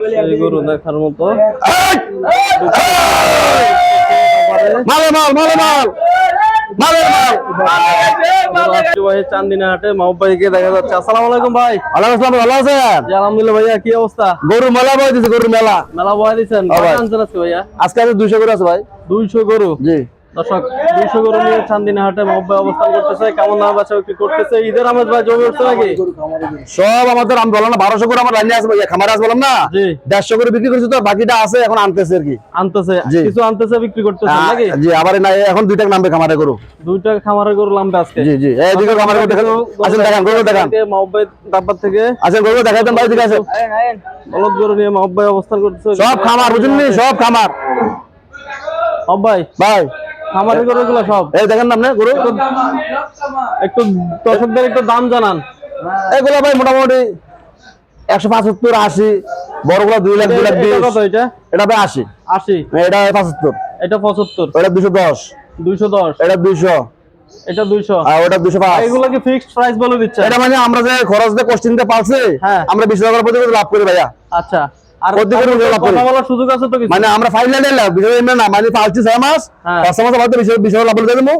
এই গরু দেখার মতো। দেখা যাচ্ছে। আসসালামু আলাইকুম ভাই। ভালো আছেন? আলহামদুলিল্লাহ ভাইয়া কি অবস্থা? গরু মেলা বই দিছে গরু মেলা। মেলা বয়া দিচ্ছেন আজকে ভাইয়া? আজকে আমি দুইশো করে আছে ভাই। দুইশো গরু? জি। দর্শক দুইশো গরু নিয়ে চান্দিনা হাটে অবস্থান করতেছে কেমন দাম আছে কি করতেছে? ঈদের আমেজ ভাই জমি উঠছে নাকি? সব আমাদের আমি বললাম না বারোশো করে আমার রান্না খামারে বললাম না? দেড়শো করে বিক্রি করছি তো বাকিটা আছে এখন আনতেছে আর কি। আনতেছে কিছু আনতেছে বিক্রি করতেছে নাকি? জি আবার না এখন দুইটা নামবে খামারে গরু। দুইটা খামারের গরু লাম্বে আজকে। জি জি এইদিকে খামারে গরু দেখেন। আসেন দেখান গরু দেখান। মাহবুব ভাই থেকে। আসেন গরু দেখাইতেন ভাই দিকে আসেন। বলদ গরু নিয়ে মাহবুব ভাই অবস্থান করতেছে। সব খামার বুঝুন নি সব খামার। মাহবুব ভাই। ভাই। খামারের গরুগুলো সব। এই দেখেন না আপনি গরু? একটু দর্শকদের একটু দাম জানান। এগুলো ভাই মোটামুটি একশো পঁচাত্তর আশি। বড়গুলো দুই লাখ দুই লাখ এটা কত এটা? এটা ভাই আশি। আশি? এটা পঁচাত্তর। এটা পঁচাত্তর। এটা দুশো দশ। দুইশো দশ। এটা দুইশো এটা আর ওটা দুশো পাঁচ। এগুলো কি ফিক্সড প্রাইস বলে দিচ্ছে এটা মানে আমরা যে খরচ দিয়ে কোশ্চিন পালছি হ্যাঁ। আমরা বিশ টাকার প্রতি লাভ করি ভাইয়া। আচ্ছা। আর। কথা বলার সুযোগ আছে তো কিছু? মানে আমরা ফাইনাল লাভ বিষয় না মানে পালছি ছয় মাস হ্যাঁ। পাঁচ মাস বাদে লাভ দেবো।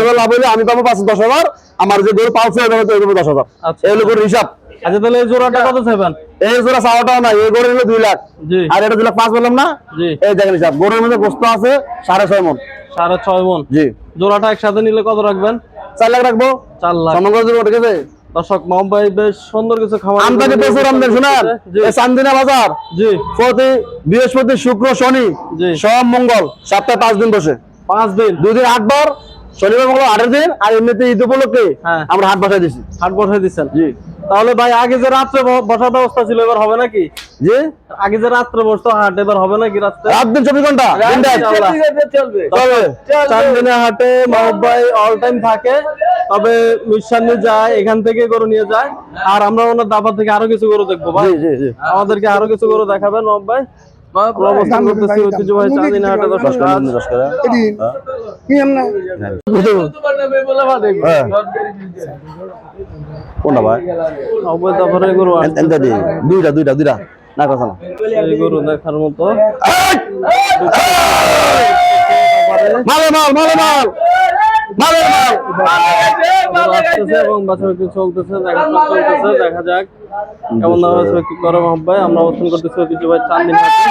হলে আমি পাবো পাঁচ দশ হাজার আমার যে গরু পালছে ওটা হচ্ছে দশ হাজার। আচ্ছা। এই হলো হিসাব। আচ্ছা তাহলে এই জোড়াটা কত চাইবেন? এই জোড়া চাওয়াটাও না এই গরু হলো দুই লাখ। আর এটা দুই লাখ পাঁচ বললাম না? এই দেখেন হিসাব গরুর মধ্যে গোস্ত আছে সাড়ে ছয় মন। সাড়ে ছয় মন। জি। জোড়াটা একসাথে নিলে কত রাখবেন? চার লাখ রাখব। চার লাখ। সমগ্র দর্শক বেশ সুন্দর কিছু খাবার আমদানি প্রচুর আমদানি চান্দিনা বাজার জি। প্রতি বৃহস্পতি শুক্র শনি জি। সব মঙ্গল সপ্তাহে পাঁচ দিন বসে। পাঁচ দিন। দুদিন আটবার শনিবার মঙ্গল আটের দিন আর এমনিতে ঈদ উপলক্ষে হ্যাঁ। আমরা হাট বসাই দিছি। হাট বসাই দিচ্ছেন। জি। তাহলে ভাই আগে যে রাত্রে বসার ব্যবস্থা ছিল এবার হবে নাকি? জি? আগে যে রাত্রে বসতো হাট এবার হবে নাকি রাত্রে? রাত দিন চব্বিশ ঘণ্টা? দিন চলবে। চলবে। চান্দিনা হাটে মাহবুব ভাই অল টাইম থাকে। তবে মিশানি যায় এখান থেকে গরু নিয়ে যায়। আর আমরা ওনার দাবা থেকে আরও কিছু গরু দেখব ভাই। জি জি জি। আমাদেরকে আরও কিছু গরু দেখাবেন মাহবুব ভাই হ্যাঁ। কোনটা ভাই? দুইটা দুইটা দুইটা। না কথা না। এই গরু দেখার মতো। মালে মাল মালে মাল মালে। মাল আসতেছে এবং চলতেছে দেখা চলতেছে দেখা যাক। কেমন দাম আছে কি করে মাহবুব ভাই আমরা অবস্থান করতেছি ঐতিহ্যবাহী চান্দিনা হাটে।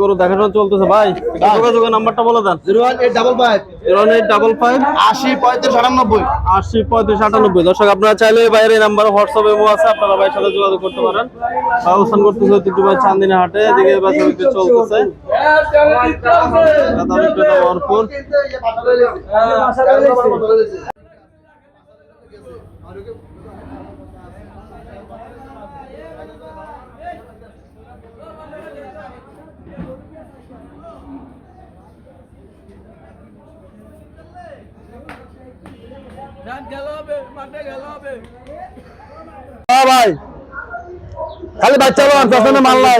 গরু দেখাশোনা চলতেছে ভাই। যোগাযোগের নাম্বারটা বলে দেন। Zero one eight double five. Zero eight double five. আশি পঁয়ত্রিশ আটানব্বই। আশি পঁয়ত্রিশ আটানব্বই। দর্শক আপনারা চাইলে বাইরে নাম্বার হোয়াটসঅ্যাপ এমো আছে আপনারা ভাইয়ের সাথে যোগাযোগ করতে পারেন। অবস্থান করতেছে ঐতিহ্যবাহী চান্দিনা হাটে এদিকে বিক্রি চলতেছে। ভরপুর। হ্যাঁ ভাই খালি বাচ্চা মাল নাই।